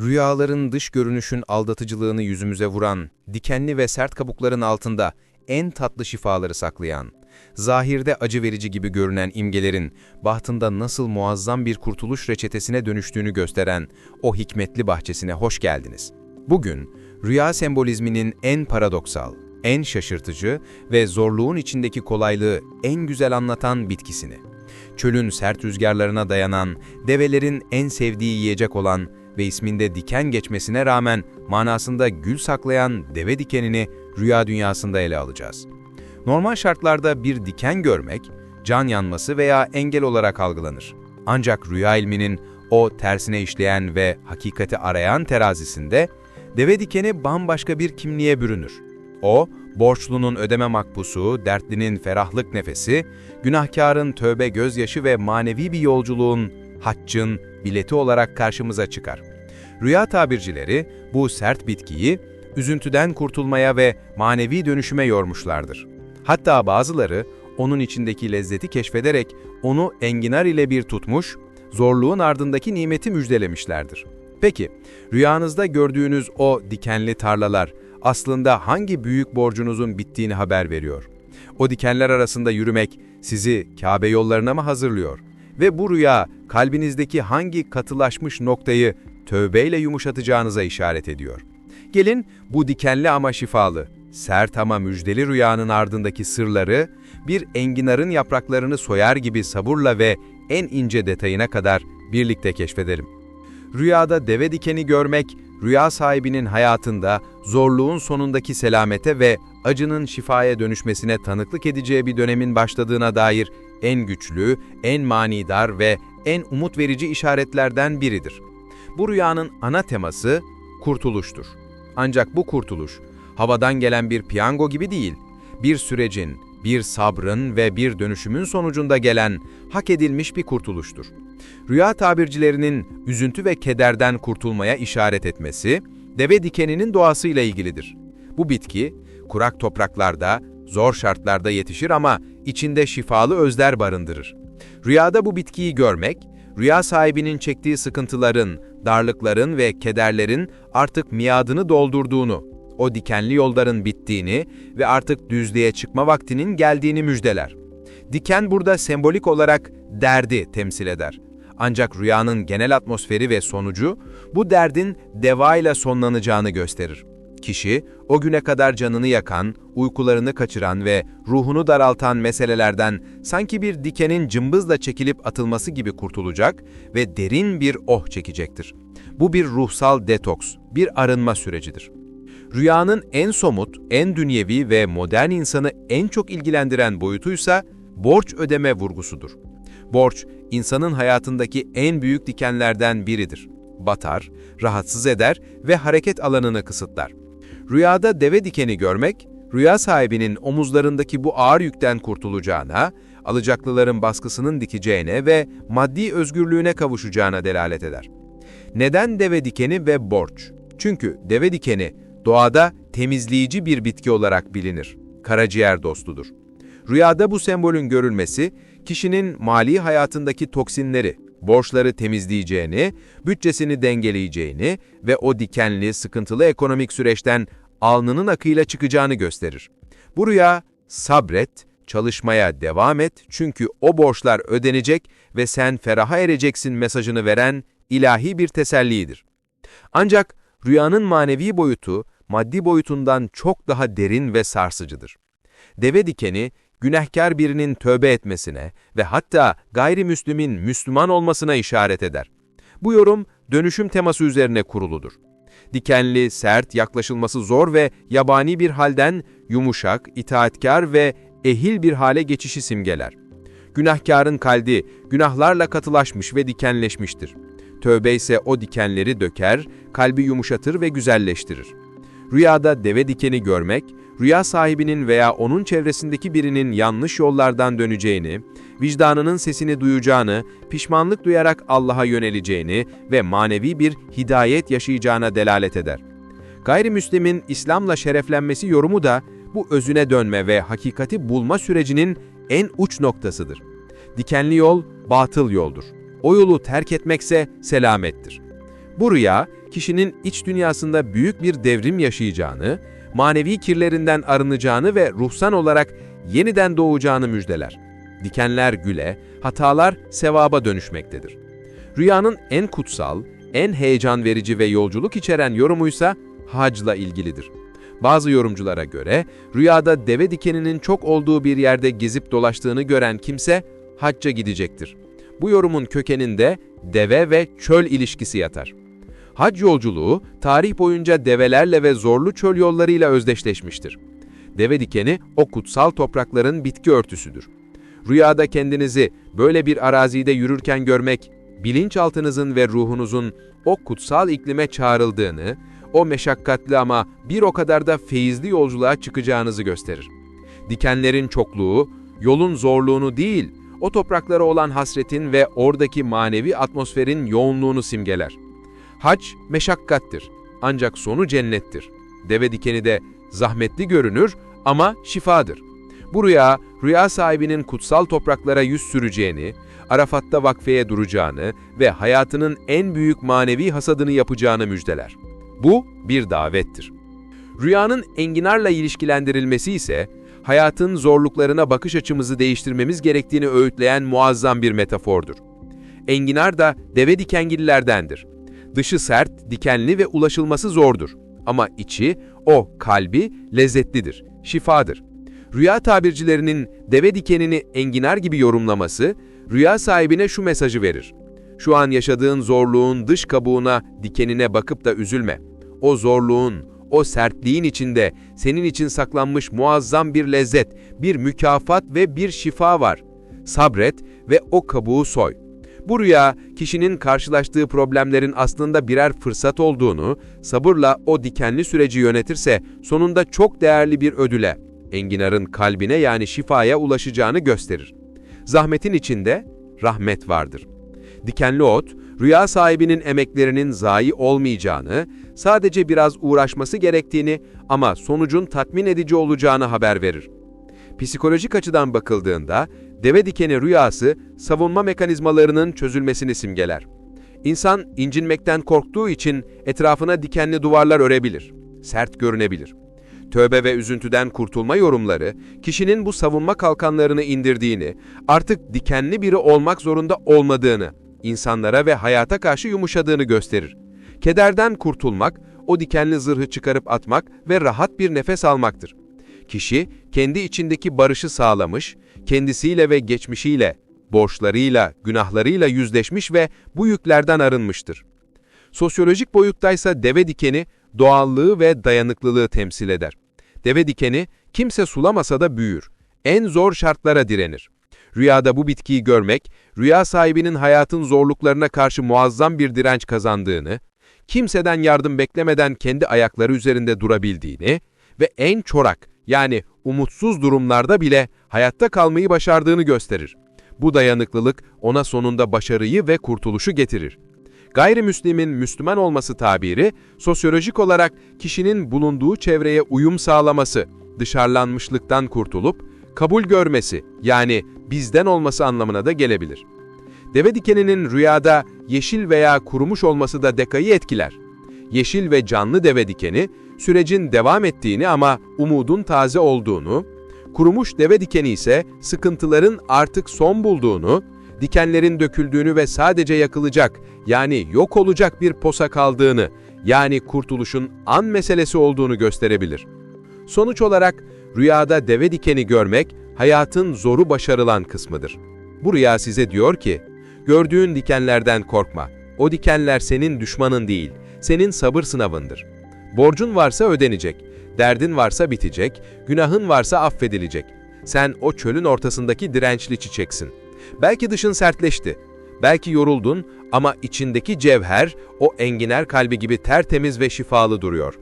Rüyaların dış görünüşün aldatıcılığını yüzümüze vuran, dikenli ve sert kabukların altında en tatlı şifaları saklayan, zahirde acı verici gibi görünen imgelerin bahtında nasıl muazzam bir kurtuluş reçetesine dönüştüğünü gösteren o hikmetli bahçesine hoş geldiniz. Bugün rüya sembolizminin en paradoksal, en şaşırtıcı ve zorluğun içindeki kolaylığı en güzel anlatan bitkisini, çölün sert rüzgarlarına dayanan, develerin en sevdiği yiyecek olan ve isminde diken geçmesine rağmen manasında gül saklayan deve dikenini rüya dünyasında ele alacağız. Normal şartlarda bir diken görmek, can yanması veya engel olarak algılanır. Ancak rüya ilminin o tersine işleyen ve hakikati arayan terazisinde, deve dikeni bambaşka bir kimliğe bürünür. O, borçlunun ödeme makbusu, dertlinin ferahlık nefesi, günahkarın tövbe gözyaşı ve manevi bir yolculuğun, haccın, bileti olarak karşımıza çıkar. Rüya tabircileri bu sert bitkiyi üzüntüden kurtulmaya ve manevi dönüşüme yormuşlardır. Hatta bazıları onun içindeki lezzeti keşfederek onu enginar ile bir tutmuş, zorluğun ardındaki nimeti müjdelemişlerdir. Peki, rüyanızda gördüğünüz o dikenli tarlalar aslında hangi büyük borcunuzun bittiğini haber veriyor? O dikenler arasında yürümek sizi Kabe yollarına mı hazırlıyor? Ve bu rüya kalbinizdeki hangi katılaşmış noktayı tövbeyle yumuşatacağınıza işaret ediyor. Gelin bu dikenli ama şifalı, sert ama müjdeli rüyanın ardındaki sırları bir enginarın yapraklarını soyar gibi sabırla ve en ince detayına kadar birlikte keşfedelim. Rüyada deve dikeni görmek, rüya sahibinin hayatında zorluğun sonundaki selamete ve acının şifaya dönüşmesine tanıklık edeceği bir dönemin başladığına dair en güçlü, en manidar ve en umut verici işaretlerden biridir. Bu rüyanın ana teması kurtuluştur. Ancak bu kurtuluş, havadan gelen bir piyango gibi değil, bir sürecin, bir sabrın ve bir dönüşümün sonucunda gelen hak edilmiş bir kurtuluştur. Rüya tabircilerinin üzüntü ve kederden kurtulmaya işaret etmesi, deve dikeninin doğasıyla ilgilidir. Bu bitki, kurak topraklarda, zor şartlarda yetişir ama içinde şifalı özler barındırır. Rüyada bu bitkiyi görmek, rüya sahibinin çektiği sıkıntıların, darlıkların ve kederlerin artık miadını doldurduğunu, o dikenli yolların bittiğini ve artık düzlüğe çıkma vaktinin geldiğini müjdeler. Diken burada sembolik olarak derdi temsil eder. Ancak rüyanın genel atmosferi ve sonucu bu derdin devayla sonlanacağını gösterir. Kişi, o güne kadar canını yakan, uykularını kaçıran ve ruhunu daraltan meselelerden sanki bir dikenin cımbızla çekilip atılması gibi kurtulacak ve derin bir oh çekecektir. Bu bir ruhsal detoks, bir arınma sürecidir. Rüyanın en somut, en dünyevi ve modern insanı en çok ilgilendiren boyutuysa borç ödeme vurgusudur. Borç, insanın hayatındaki en büyük dikenlerden biridir. Batar, rahatsız eder ve hareket alanını kısıtlar. Rüyada deve dikeni görmek, rüya sahibinin omuzlarındaki bu ağır yükten kurtulacağına, alacaklıların baskısının dikeceğine ve maddi özgürlüğüne kavuşacağına delalet eder. Neden deve dikeni ve borç? Çünkü deve dikeni doğada temizleyici bir bitki olarak bilinir. Karaciğer dostudur. Rüyada bu sembolün görülmesi, kişinin mali hayatındaki toksinleri, borçları temizleyeceğini, bütçesini dengeleyeceğini ve o dikenli, sıkıntılı ekonomik süreçten alnının akıyla çıkacağını gösterir. Bu rüya, sabret, çalışmaya devam et çünkü o borçlar ödenecek ve sen feraha ereceksin mesajını veren ilahi bir tesellidir. Ancak rüyanın manevi boyutu, maddi boyutundan çok daha derin ve sarsıcıdır. Deve dikeni, günahkar birinin tövbe etmesine ve hatta gayrimüslimin Müslüman olmasına işaret eder. Bu yorum dönüşüm teması üzerine kuruludur. Dikenli, sert, yaklaşılması zor ve yabani bir halden yumuşak, itaatkar ve ehil bir hale geçişi simgeler. Günahkarın kalbi günahlarla katılaşmış ve dikenleşmiştir. Tövbe ise o dikenleri döker, kalbi yumuşatır ve güzelleştirir. Rüyada deve dikeni görmek, rüya sahibinin veya onun çevresindeki birinin yanlış yollardan döneceğini, vicdanının sesini duyacağını, pişmanlık duyarak Allah'a yöneleceğini ve manevi bir hidayet yaşayacağına delalet eder. Gayrimüslimin İslam'la şereflenmesi yorumu da bu özüne dönme ve hakikati bulma sürecinin en uç noktasıdır. Dikenli yol, batıl yoldur. O yolu terk etmekse selamettir. Bu rüya, kişinin iç dünyasında büyük bir devrim yaşayacağını, manevi kirlerinden arınacağını ve ruhsan olarak yeniden doğacağını müjdeler. Dikenler güle, hatalar sevaba dönüşmektedir. Rüyanın en kutsal, en heyecan verici ve yolculuk içeren yorumuysa hacla ilgilidir. Bazı yorumculara göre rüyada deve dikeninin çok olduğu bir yerde gezip dolaştığını gören kimse hacca gidecektir. Bu yorumun kökeninde deve ve çöl ilişkisi yatar. Hac yolculuğu tarih boyunca develerle ve zorlu çöl yollarıyla özdeşleşmiştir. Deve dikeni o kutsal toprakların bitki örtüsüdür. Rüyada kendinizi böyle bir arazide yürürken görmek, bilinçaltınızın ve ruhunuzun o kutsal iklime çağrıldığını, o meşakkatli ama bir o kadar da feyizli yolculuğa çıkacağınızı gösterir. Dikenlerin çokluğu, yolun zorluğunu değil, o topraklara olan hasretin ve oradaki manevi atmosferin yoğunluğunu simgeler. Hac meşakkattir ancak sonu cennettir. Deve dikeni de zahmetli görünür ama şifadır. Bu rüya, rüya sahibinin kutsal topraklara yüz süreceğini, Arafat'ta vakfeye duracağını ve hayatının en büyük manevi hasadını yapacağını müjdeler. Bu bir davettir. Rüyanın enginarla ilişkilendirilmesi ise, hayatın zorluklarına bakış açımızı değiştirmemiz gerektiğini öğütleyen muazzam bir metafordur. Enginar da deve dikengillerdendir. Dışı sert, dikenli ve ulaşılması zordur. Ama içi, o kalbi lezzetlidir, şifadır. Rüya tabircilerinin deve dikenini enginar gibi yorumlaması, rüya sahibine şu mesajı verir. Şu an yaşadığın zorluğun dış kabuğuna, dikenine bakıp da üzülme. O zorluğun, o sertliğin içinde senin için saklanmış muazzam bir lezzet, bir mükafat ve bir şifa var. Sabret ve o kabuğu soy. Bu rüya, kişinin karşılaştığı problemlerin aslında birer fırsat olduğunu, sabırla o dikenli süreci yönetirse sonunda çok değerli bir ödüle, enginarın kalbine yani şifaya ulaşacağını gösterir. Zahmetin içinde rahmet vardır. Dikenli ot, rüya sahibinin emeklerinin zayi olmayacağını, sadece biraz uğraşması gerektiğini ama sonucun tatmin edici olacağını haber verir. Psikolojik açıdan bakıldığında, deve dikeni rüyası savunma mekanizmalarının çözülmesini simgeler. İnsan incinmekten korktuğu için etrafına dikenli duvarlar örebilir, sert görünebilir. Tövbe ve üzüntüden kurtulma yorumları, kişinin bu savunma kalkanlarını indirdiğini, artık dikenli biri olmak zorunda olmadığını, insanlara ve hayata karşı yumuşadığını gösterir. Kederden kurtulmak, o dikenli zırhı çıkarıp atmak ve rahat bir nefes almaktır. Kişi, kendi içindeki barışı sağlamış, kendisiyle ve geçmişiyle, borçlarıyla, günahlarıyla yüzleşmiş ve bu yüklerden arınmıştır. Sosyolojik boyuttaysa deve dikeni, doğallığı ve dayanıklılığı temsil eder. Deve dikeni, kimse sulamasa da büyür. En zor şartlara direnir. Rüyada bu bitkiyi görmek, rüya sahibinin hayatın zorluklarına karşı muazzam bir direnç kazandığını, kimseden yardım beklemeden kendi ayakları üzerinde durabildiğini ve en çorak yani umutsuz durumlarda bile hayatta kalmayı başardığını gösterir. Bu dayanıklılık ona sonunda başarıyı ve kurtuluşu getirir. Gayrimüslimin Müslüman olması tabiri, sosyolojik olarak kişinin bulunduğu çevreye uyum sağlaması, dışarılanmışlıktan kurtulup, kabul görmesi yani bizden olması anlamına da gelebilir. Deve dikeninin rüyada yeşil veya kurumuş olması da dekayı etkiler. Yeşil ve canlı deve dikeni, sürecin devam ettiğini ama umudun taze olduğunu, kurumuş deve dikeni ise sıkıntıların artık son bulduğunu, dikenlerin döküldüğünü ve sadece yakılacak, yani yok olacak bir posa kaldığını, yani kurtuluşun an meselesi olduğunu gösterebilir. Sonuç olarak rüyada deve dikeni görmek, hayatın zoru başarılan kısmıdır. Bu rüya size diyor ki, gördüğün dikenlerden korkma. O dikenler senin düşmanın değil, senin sabır sınavındır. Borcun varsa ödenecek, derdin varsa bitecek, günahın varsa affedilecek. Sen o çölün ortasındaki dirençli çiçeksin. Belki dışın sertleşti, belki yoruldun ama içindeki cevher o enginar kalbi gibi tertemiz ve şifalı duruyor.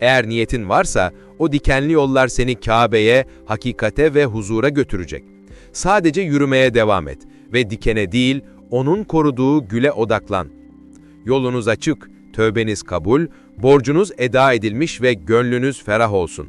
Eğer niyetin varsa o dikenli yollar seni Kabe'ye, hakikate ve huzura götürecek. Sadece yürümeye devam et ve dikene değil, onun koruduğu güle odaklan. Yolunuz açık, tövbeniz kabul, borcunuz eda edilmiş ve gönlünüz ferah olsun.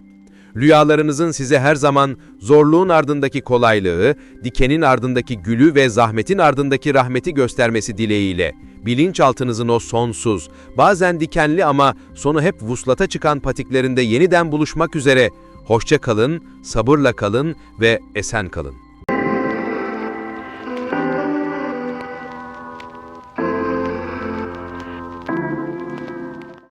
Rüyalarınızın size her zaman zorluğun ardındaki kolaylığı, dikenin ardındaki gülü ve zahmetin ardındaki rahmeti göstermesi dileğiyle, bilinçaltınızın o sonsuz, bazen dikenli ama sonu hep vuslata çıkan patiklerinde yeniden buluşmak üzere, hoşça kalın, sabırla kalın ve esen kalın.